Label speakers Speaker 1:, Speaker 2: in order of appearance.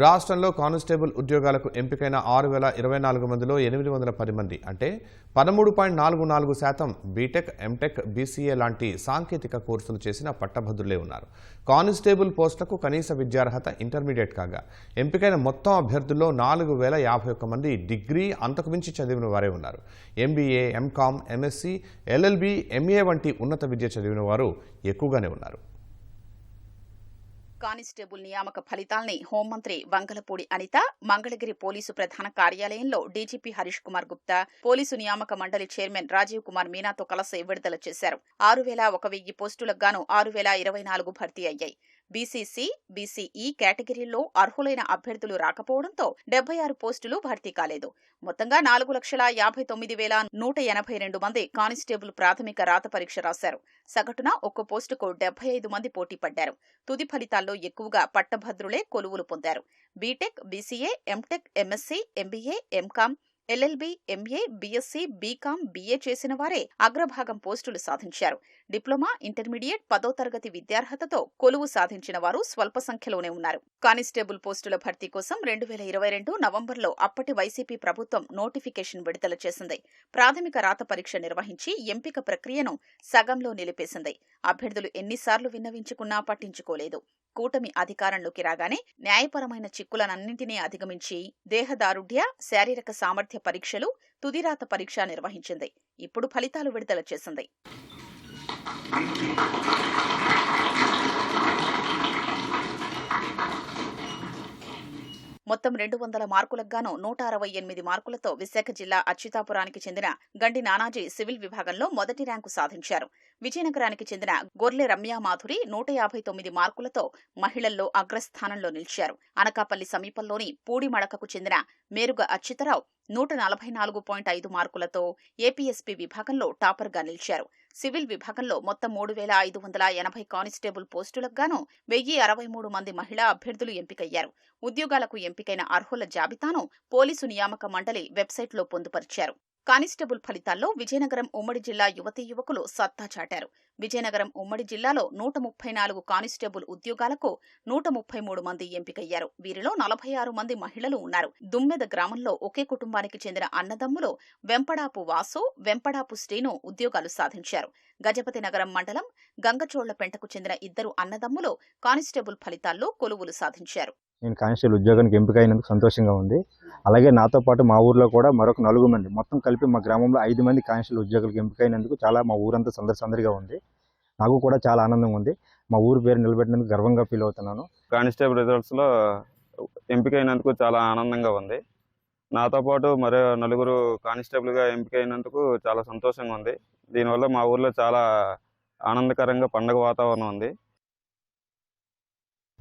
Speaker 1: రాష్ట్రంలో కానిస్టేబుల్ ఉద్యోగాలకు ఎంపికైన ఆరు వేల ఇరవై నాలుగు మందిలో ఎనిమిది వందల పది మంది అంటే పదమూడు పాయింట్ నాలుగు నాలుగు శాతం బీటెక్ ఎంటెక్ బీసీఏ లాంటి సాంకేతిక కోర్సులు చేసిన పట్టభద్రులే ఉన్నారు. కానిస్టేబుల్ పోస్టులకు కనీస విద్యార్హత ఇంటర్మీడియట్ కాగా ఎంపికైన మొత్తం అభ్యర్థుల్లో నాలుగు వేల యాభై ఒక్క మంది డిగ్రీ అంతకు మించి చదివిన వారే ఉన్నారు. MBA MCom MSc LLB MA వంటి ఉన్నత విద్య చదివిన వారు ఎక్కువగానే ఉన్నారు.
Speaker 2: కానిస్టేబుల్ నియామక ఫలితాల్ని హోంమంత్రి వంగలపూడి అనిత మంగళగిరి పోలీసు ప్రధాన కార్యాలయంలో డీజీపీ హరీష్ కుమార్ గుప్తా పోలీసు నియామక మండలి చైర్మన్ రాజీవ్ కుమార్ మీనాతో కలసి విడుదల చేశారు. ఆరు వేల ఒక వెయ్యి పోస్టులకు గాను ఆరు వేల ఇరవై నాలుగు భర్తీ అయ్యాయి. బీసీసీ బీసీఈ కేటగిరీల్లో అర్హులైన అభ్యర్థులు రాకపోవడంతో డెబ్బై ఆరు పోస్టులు భర్తీ కాలేదు. మొత్తంగా నాలుగు లక్షల యాభై తొమ్మిది వేల నూట ఎనభై రెండు మంది కానిస్టేబుల్ ప్రాథమిక రాత పరీక్ష రాశారు. సగటున ఒక్క పోస్టుకు డెబ్బై ఐదు మంది పోటీ పడ్డారు. తుది ఫలితాల్లో ఎక్కువగా పట్టభద్రులే కొలువులు పొందారు. BTech BCA MTech MSc MBA MCom LLB MA BSc BCom BA చేసిన వారే అగ్రభాగం పోస్టులు సాధించారు. డిప్లొమా ఇంటర్మీడియట్ పదో తరగతి విద్యార్హతతో కొలువు సాధించిన వారు స్వల్ప సంఖ్యలోనే ఉన్నారు. కానిస్టేబుల్ పోస్టుల భర్తీ కోసం రెండు వేల ఇరవై రెండు నవంబర్లో అప్పటి వైసీపీ ప్రభుత్వం నోటిఫికేషన్ విడుదల చేసింది. ప్రాథమిక రాత పరీక్ష నిర్వహించి ఎంపిక ప్రక్రియను సగంలో నిలిపేసింది. అభ్యర్థులు ఎన్నిసార్లు విన్నవించుకున్నా పట్టించుకోలేదు. కూటమి అధికారంలోకి రాగానే న్యాయపరమైన చిక్కులనన్నింటినీ అధిగమించి దేహదారుఢ్య శారీరక సామర్థ్య పరీక్షలు తుదిరాత పరీక్ష నిర్వహించింది. ఇప్పుడు ఫలితాలు విడుదల చేసింది. మొత్తం రెండు వందల మార్కులకు గాను నూట అరవై ఎనిమిది మార్కులతో విశాఖ జిల్లా అచ్యుతాపురానికి చెందిన గండి నానాజీ సివిల్ విభాగంలో మొదటి ర్యాంకు సాధించారు. విజయనగరానికి చెందిన గొర్లె రమ్యామాధురి నూట యాభై తొమ్మిది మార్కులతో మహిళల్లో అగ్రస్థానంలో నిలిచారు. అనకాపల్లి సమీపంలోని పూడిమడకకు చెందిన మేరుగ అచ్యుతరావు నూట నలభై నాలుగు పాయింట్ ఐదు మార్కులతో ఏపీఎస్పీ విభాగంలో టాపర్గా నిలిచారు. సివిల్ విభాగంలో మొత్తం మూడు వేల ఐదు వందల ఎనభై కానిస్టేబుల్ పోస్టులకు గాను వెయ్యి అరవై మూడు మంది మహిళా అభ్యర్థులు ఎంపికయ్యారు. ఉద్యోగాలకు ఎంపికైన అర్హుల జాబితాను పోలీసు నియామక మండలి వెబ్సైట్లో పొందుపరిచారు. కానిస్టేబుల్ ఫలితాల్లో విజయనగరం ఉమ్మడి జిల్లా యువతీ యువకులు సత్తా చాటారు. విజయనగరం ఉమ్మడి జిల్లాలో నూట ముప్పై నాలుగు కానిస్టేబుల్ ఉద్యోగాలకు నూట ముప్పై మూడు మంది ఎంపికయ్యారు. వీరిలో నలభై ఆరు మంది మహిళలు ఉన్నారు. దుమ్మెద గ్రామంలో ఒకే కుటుంబానికి చెందిన అన్నదమ్ములు వెంపడాపు వాసు వెంపడాపు శ్రీను ఉద్యోగాలు సాధించారు. గజపతి నగరం మండలం గంగచోళ్ళపెంటకు చెందిన ఇద్దరు అన్నదమ్ములు కానిస్టేబుల్ ఫలితాల్లో కొలువులు సాధించారు.
Speaker 3: నేను కానిస్టేబుల్ ఉద్యోగానికి ఎంపిక అయినందుకు సంతోషంగా ఉంది. అలాగే నాతో పాటు మా ఊర్లో కూడా మరొక నలుగురు మంది మొత్తం కలిపి మా గ్రామంలో ఐదు మంది కానిస్టేబుల్ ఉద్యోగులకు ఎంపిక అయినందుకు చాలా మా ఊరంతా సందడి సందడిగా ఉంది. నాకు కూడా చాలా ఆనందంగా ఉంది. మా ఊరు పేరు నిలబెట్టినందుకు గర్వంగా ఫీల్ అవుతున్నాను.
Speaker 4: కానిస్టేబుల్ రిజల్ట్స్లో ఎంపిక అయినందుకు చాలా ఆనందంగా ఉంది. నాతో పాటు మరో నలుగురు కానిస్టేబుల్గా ఎంపిక అయినందుకు చాలా సంతోషంగా ఉంది. దీనివల్ల మా ఊర్లో చాలా ఆనందకరంగా పండగ వాతావరణం ఉంది.